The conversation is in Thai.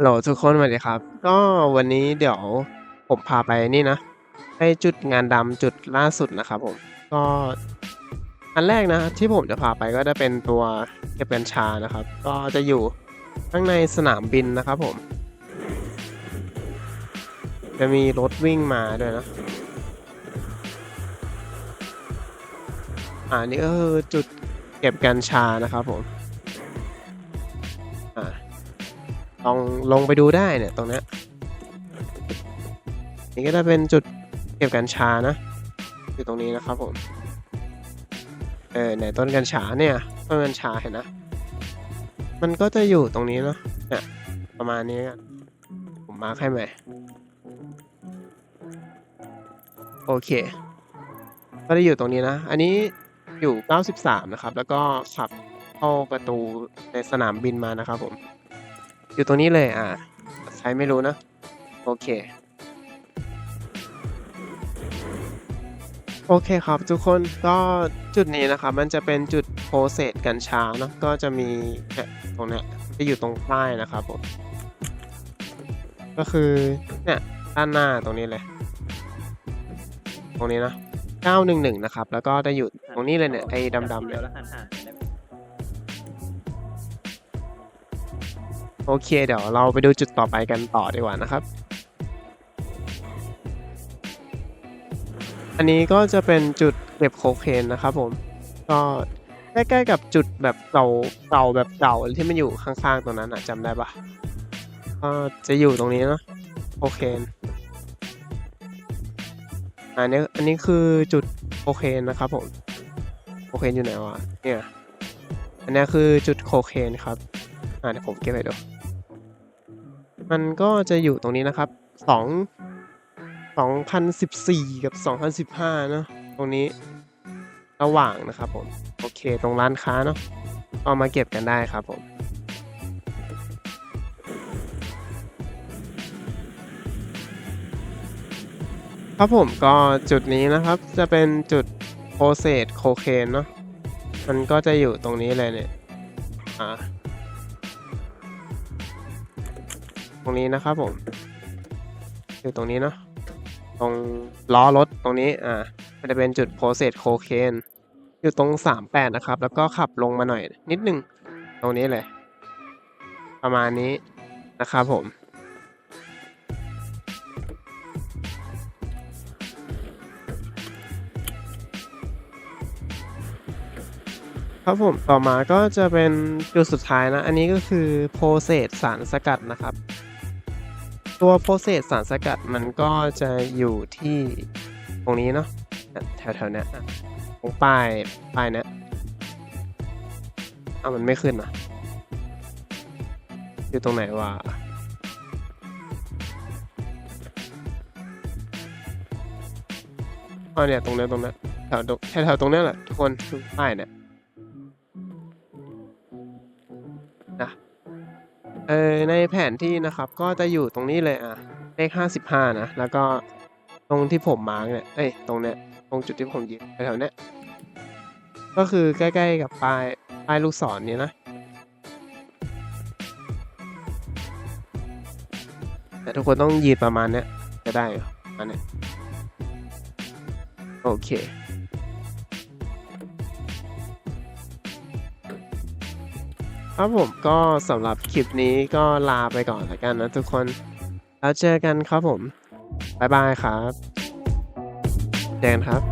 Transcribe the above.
โหลทุกคนสวัสดีครับ ก็วันนี้เดี๋ยวผมพาไปนี่นะไปจุดงานดำจุดล่าสุดนะครับผม ก็อันแรกนะที่ผมจะพาไปก็จะเป็นตัวเก็บกัญชานะครับ ก็จะอยู่ข้างในสนามบินนะครับผม จะมีรถวิ่งมาด้วยนะอ่านี่ก็คือจุดเก็บกัญชานะครับผม อ่า ลองลงไปดูได้เนี่ยตรงนี้นี่ก็จะเป็นจุดเก็บกัญชานะอยู่ตรงนี้นะครับผมเออไหนต้นกัญชาเนี่ยต้นกัญชาเห็นนะมันก็จะอยู่ตรงนี้เนาะเนี่ยประมาณนี้กันผมมาร์คให้ไหมโอเค ก็ได้อยู่ตรงนี้นะ อันนี้อยู่ 93 นะครับ แล้วก็ขับเข้าประตูในสนามบินมานะครับผม อยู่ตรงนี้เลยอ่าใช้ไม่รู้นะ โอเค โอเคครับทุกคนก็จุดนี้นะครับ มันจะเป็นจุดโปรเซสกัญชาเนาะก็จะมีเนี่ยตรงเนี้ยจะอยู่ตรงป้ายนะครับผมก็คือเนี่ยด้านหน้าตรงนี้เลย ตรงนี้นะ911นะครับ แล้วก็จะอยู่ตรงนี้เลยเนี่ยไอ้ดำๆเนี่ย โอเค เดี๋ยวเราไปดูจุดต่อไปกันต่อดีกว่านะครับ อันนี้ก็จะเป็นจุดเก็บโคเคนนะครับผม ก็ใกล้ๆกับจุดแบบเก่าเก่าแบบเก่าที่มันอยู่ข้างๆตรงนั้นอะจำได้ปะก็จะอยู่ตรงนี้เนาะโคเคนอันนี้อันนี้คือจุดโคเคนนะครับผมโคเคนอยู่ไหนวะเนี่ยอันนี้คือจุดโคเคนครับอ่าเดี๋ยวผมเก็บไปดู มันก็จะอยู่ตรงนี้นะครับสองสองพันสิบสี่กับสองพันสิบห้าเนาะตรงนี้ระหว่างนะครับผม โอเคตรงร้านค้าเนาะเอามาเก็บกันได้ครับผมครับผมก็จุดนี้นะครับจะเป็นจุดโปรเซสโคเคนเนาะมันก็จะอยู่ตรงนี้เลยเนี่ยอ่า ตรงนี้นะครับผมอยู่ตรงนี้เนาะตรงล้อรถตรงนี้อ่ามันจะเป็นจุดโพเซสโคเคนอยู่ตรงสามแปดนะครับ แล้วก็ขับลงมาหน่อยนิดนึงตรงนี้เลย ประมาณนี้นะครับผมครับผม ต่อมาก็จะเป็นจุดสุดท้ายนะ อันนี้ก็คือโพเซสสารสกัดนะครับ ตัวโพเซสสารสกัดมันก็จะอยู่ที่ตรงนี้เนาะแถวๆนี้ตรงป้ายป้ายเนี้ยอ้ามันไม่ขึ้นอะอยู่ตรงไหนวะอ๋อเนี่ยตรงนี้ตรงนี้แถวแถวๆตรงนี้แหละทุกคนป้ายเนี่ย เออในแผนที่นะครับก็จะอยู่ตรงนี้เลยอะเลขห้าสิบห้านะ แล้วก็ตรงที่ผมมาร์กเนี่ยเอ้ยตรงเนี้ยตรงจุดที่ผมยืนแถวเนี้ยก็คือใกล้ๆกับป้ายป้ายลูกศรนี้นะแต่ทุกคนต้องยืนประมาณเนี้ยจะได้เหรอประมาณเนี้ยโอเค ครับผมก็สำหรับคลิปนี้ก็ลาไปก่อนแล้วกันนะทุกคน แล้วเจอกันครับผม บ๊ายบายครับ แดนครับ